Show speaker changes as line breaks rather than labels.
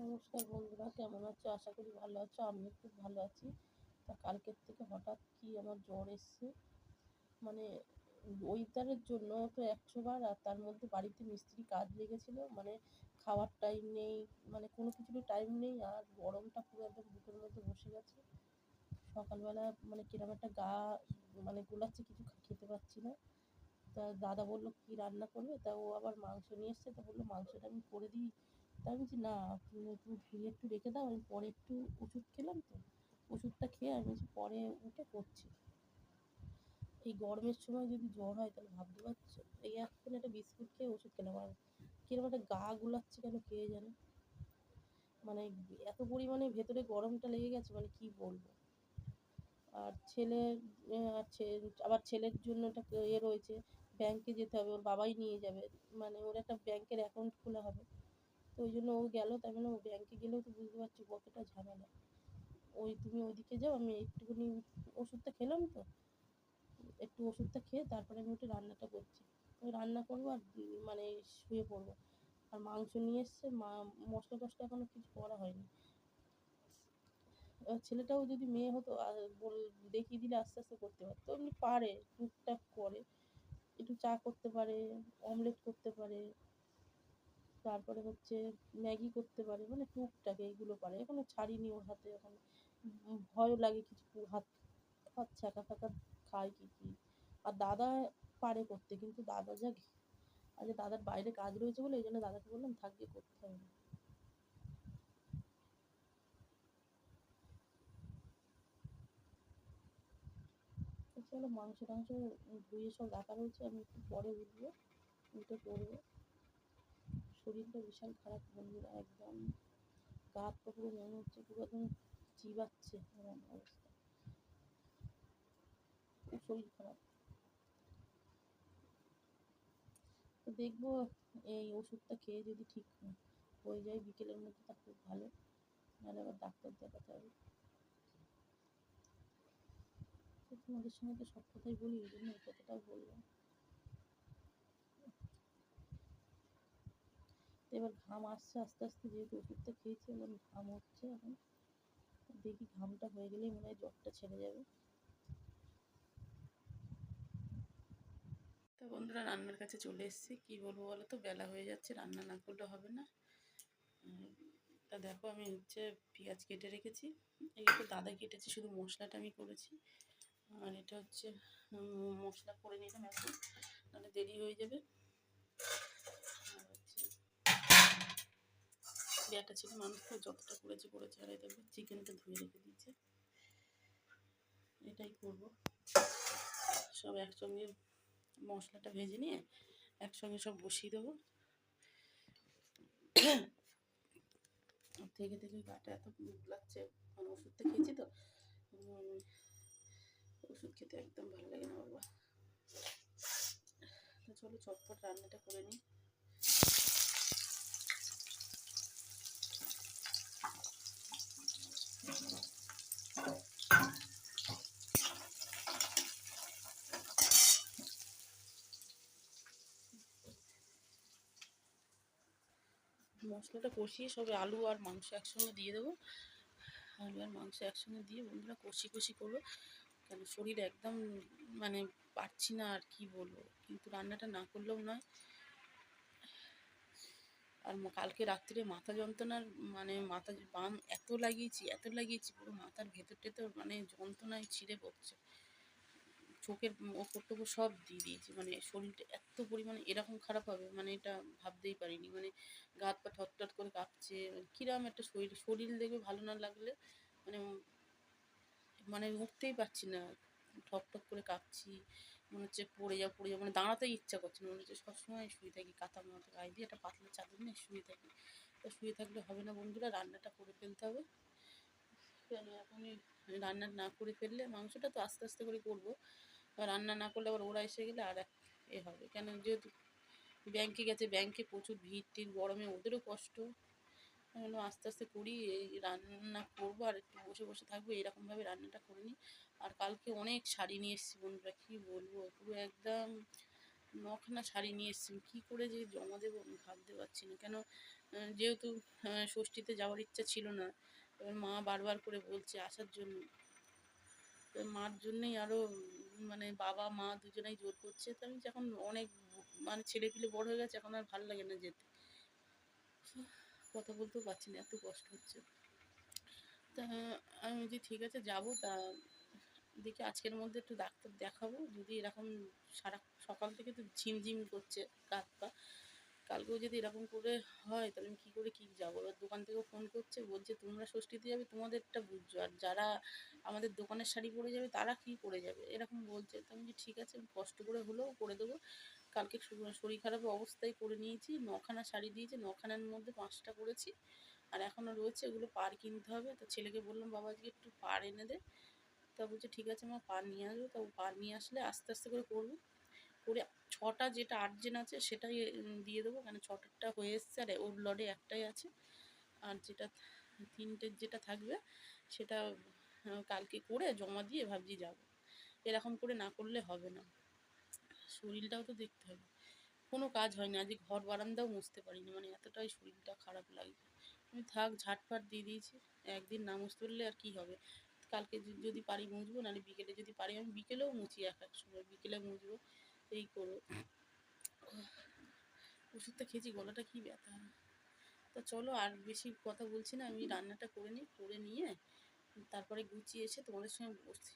নমস্কার বন্ধুরা, কেমন আছো? আশা করি ভালো আছো, আমিও খুব ভালো আছি। তা কালকের থেকে হঠাৎ কি আমার জ্বর এসছে? মানে ওয়েদারের জন্য তো একশো বার আর তার মধ্যে বাড়িতে মিস্ত্রি কাজ লেগেছিলো মানে খাওয়ার টাইম নেই মানে কোনো কিছুরই টাইম নেই, আর গরমটা পুরো একদম বুকের মধ্যে বসে গেছে। সকালবেলা মানে কিরম একটা গা মানে গোলাচ্ছে, কিছু খেতে পাচ্ছি না। তা দাদা বলল, কী রান্না করবে? তা ও আবার মাংস নিয়ে এসছে, তা বলল, মাংসটা আমি করে দিই। আমি বলছি না, তুমি ধুয়ে একটু রেখে দাও, আমি পরে একটু ওষুধ খেলাম তো। ওষুধটা খেয়ে আমি বলছি পরে উঠে করছি। এই গরমের সময় যদি জ্বর হয়, তাহলে ভাবতে পারছ? এই এখন একটা বিস্কুট খেয়ে ওষুধ খেলাম। আর কীরকম একটা গা গুলাচ্ছে কেন কে জানে? মানে এত পরিমাণে ভেতরে গরমটা লেগে গেছে মানে কি বলব? আর ছেলে আবার ছেলের জন্য একটা ইয়ে রয়েছে, ব্যাংকে যেতে হবে, ওর বাবাই নিয়ে যাবে। মানে ওর একটা ব্যাংকের অ্যাকাউন্ট খোলা হবে। তো ওই জন্য ও গেল, তার মানে ও ব্যাংকে গেলেও তো বুঝতে পারছি কতটা ঝামেলা। ওই তুমি ওইদিকে যাও, আমি একটুখানি ওষুধটা খেলাম তো, একটু ওষুধটা খেয়ে তারপরে আমি একটু রান্নাটা করছি। ওই রান্না করব আর মানে শুয়ে পড়ব। আর মাংস নিয়ে এসছে, মা মশলা টশলা এখনও কিছু করা হয়নি। ছেলেটাও যদি মেয়ে হতো, আর বল, দেখিয়ে দিলে আস্তে আস্তে করতে পারতো। এমনি পারে, টুকটাক করে। একটু চা করতে পারে অমলেট করতে পারে। তারপরে হচ্ছে ম্যাগি করতে পারে মানে টুকটাক এইগুলো পারে। এখনও ছাড়িনি ওর হাতে, এখন ভয়ও লাগে কিছু হাত হাত ছ্যাঁকা ফ্যাঁকা খায় কি কি। আর দাদা পারে করতে, কিন্তু দাদা যা আজ দাদার বাইরে কাজ রয়েছে বলে এই জন্য দাদাকে বললাম থাকবে করতে হবে। না মাংস টাংস ধুয়ে সব রাখা রয়েছে, আমি একটু পরে উঠবো, উঠে করব শরীরটা বিশাল খারাপ বন্ধুরা, একদম গা হাত পুরো মনে হচ্ছে পুরো একদম চিবাচ্ছে এমন অবস্থা। খুব শরীর খারাপ। তো দেখব এই ওষুধটা খেয়ে যদি ঠিক হয়ে যায় বিকেলের মধ্যে, তা খুব ভালো। নাহলে আবার ডাক্তার দেখাতে হবে। তোমাদের সঙ্গে তো সব কথাই বলি ওই জন্য এই কথাটাও বললাম। এবার ঘাম আসছে, আস্তে আস্তে যেহেতু ওষুধটা খেয়েছি, এবার ঘাম হচ্ছে এখন। দেখি ঘামটা হয়ে গেলেই মনে হয় জ্বরটা ছেড়ে যাবে। তো বন্ধুরা, রান্নার কাছে চলে এসেছি। কী বলব বলো তো, বেলা হয়ে যাচ্ছে, রান্না না করলে হবে না। তা দেখো, আমি হচ্ছে পেঁয়াজ কেটে রেখেছি। এটা দাদা কেটেছি, শুধু মশলাটা আমি করেছি। আর এটা হচ্ছে মশলা করে নিলাম এখন, নাহলে দেরি হয়ে যাবে। বেটা ছিল, মানুষ তো যতটা করেছে করেছে, আর এটা চিকেনটা ধুয়ে রেখে দিয়েছে। এটাই করব। সব একসঙ্গে মশলাটা ভেজে নিয়ে একসঙ্গে সব বসিয়ে দেবো। থেকে থেকে গাটা এত লাগছে মানে ওষুধটা খেয়েছি তো ওষুধ খেতে একদম ভালো লাগে না বাবা। চলো চটপট রান্নাটা করে নিই। মশলাটা কষিয়ে সবে আলু আর মাংস একসঙ্গে দিয়ে দেবো। আলু আর মাংস একসঙ্গে দিয়ে বন্ধুরা কষি কষি করব। কেন শরীর একদম মানে পারছি না আর কি বলব। কিন্তু রান্নাটা না করলেও নয়। আর কালকে রাত্রিরে মাথা যন্ত্রণার মানে মাথা বাম এত লাগিয়েছি এত লাগিয়েছি, পুরো মাথার ভেতর টেতর মানে যন্ত্রণায় ছিঁড়ে পড়ছে। চোখের ওপর টোপর সব দিয়ে দিয়েছি। মানে শরীরটা এত পরিমাণে এরকম খারাপ হবে মানে এটা ভাবতেই পারিনি। মানে গা হাত পা ঠটঠট করে কাঁপছে। কিরম একটা শরীর শরীর দেখবে ভালো না লাগলে মানে মানে উঠতেই পারছি না। ঠক ঠক করে কাঁপছি, মনে হচ্ছে পড়ে যাও পড়ে যাও মানে দাঁড়াতেই ইচ্ছা করছে না। মনে হচ্ছে সবসময় শুয়ে থাকি, কাঁথা মাথা গায়ে দিয়ে একটা পাতলা চাদর নিয়ে শুয়ে থাকি। তো শুয়ে থাকলে হবে না বন্ধুরা, রান্নাটা করে ফেলতে হবে। কেন? এখনই রান্না না করে ফেললে মাংসটা তো আস্তে আস্তে করে করব। রান্না না করলে আবার ওরা এসে গেলে আর এ হবে। কেন যেহেতু ব্যাংকে গেছে, ব্যাংকে প্রচুর ভিড় টিড়, গরমে ওদেরও কষ্ট। হলো আস্তে আস্তে করি, এই রান্না করব আর একটু বসে বসে থাকব, এরকমভাবে রান্নাটা করে নিই। আর কালকে অনেক শাড়ি নিয়ে এসেছি বন্ধুরা, কী বলব? পুরো একদম নখানা শাড়ি নিয়ে এসেছি। কী করে যে জমা দেবো আমি ভাবতে পারছি না। কেন যেহেতু ষষ্ঠীতে যাওয়ার ইচ্ছা ছিল না, এবার মা বারবার করে বলছে আসার জন্য। মার জন্যই আরও মানে বাবা, মা দুজনেই জোর করছে। তো আমি যখন অনেক মানে ছেলে পিলে বড় হয়ে গেছে, এখন আর ভালো লাগে না যেতে। কথা বলতেও পারছি না, এত কষ্ট হচ্ছে। তা আমি বলছি, ঠিক আছে, যাব। তা দেখি আজকের মধ্যে একটু ডাক্তার দেখাবো। যদি এরকম সারা, সকাল থেকে তো ঝিমঝিম করছে গাত পা কালকেও যদি এরকম করে হয়, তাহলে আমি কী করে কী যাব? এবার দোকান থেকে ফোন করছে, বলছে, তোমরা ষষ্ঠীতে যাবে, তোমাদেরটা বুঝছ। আর যারা আমাদের দোকানের শাড়ি পরে যাবে, তারা কী পরে যাবে? এরকম বলছে। তো আমি ঠিক আছে, আমি কষ্ট করে হলেও করে দেবো। কালকে শরীর খারাপ অবস্থায় করে নিয়েছি, নখানা শাড়ি দিয়েছে, নখানার মধ্যে পাঁচটা করেছি আর এখনও রয়েছে, এগুলো পার কিনতে হবে। তো ছেলেকে বললাম, বাবা, আজকে একটু পার এনে দে। তা বলছে, ঠিক আছে, মা, পার নিয়ে আসব। তো পার নিয়ে আসলে আস্তে আস্তে করে করব। করে ছটা যেটা আর্জেন্ট আছে সেটাই দিয়ে দেবো। কেন ছটারটা হয়ে এসছে আর ওর লডে একটাই আছে। আর যেটা তিনটের যেটা থাকবে সেটা কালকে করে জমা দিয়ে ভাবছি যাব। এরকম করে না করলে হবে না। শরীরটাও তো দেখতে হবে। কোনো কাজ হয় না। আজকে ঘর বারান্দাও মুছতে পারিনি। মানে এতটাই শরীরটা খারাপ লাগছে। আমি থাক, ঝাটফাট দিয়ে দিয়েছি। একদিন না মুছতে পারলে আর কি হবে? কালকে যদি পারি মুছবো, নাহলে বিকেলে যদি পারি আমি বিকেলেও মুছি এক এক সময়। বিকেলে মুছবো। এই করো। ওষুধটা খেয়েছি, গলাটা কি ব্যথা। তা চলো আর বেশি কথা বলছি না, আমি রান্নাটা করে নিই, করে নিয়ে তারপরে গুছিয়ে এসে তোমাদের সঙ্গে বসছি।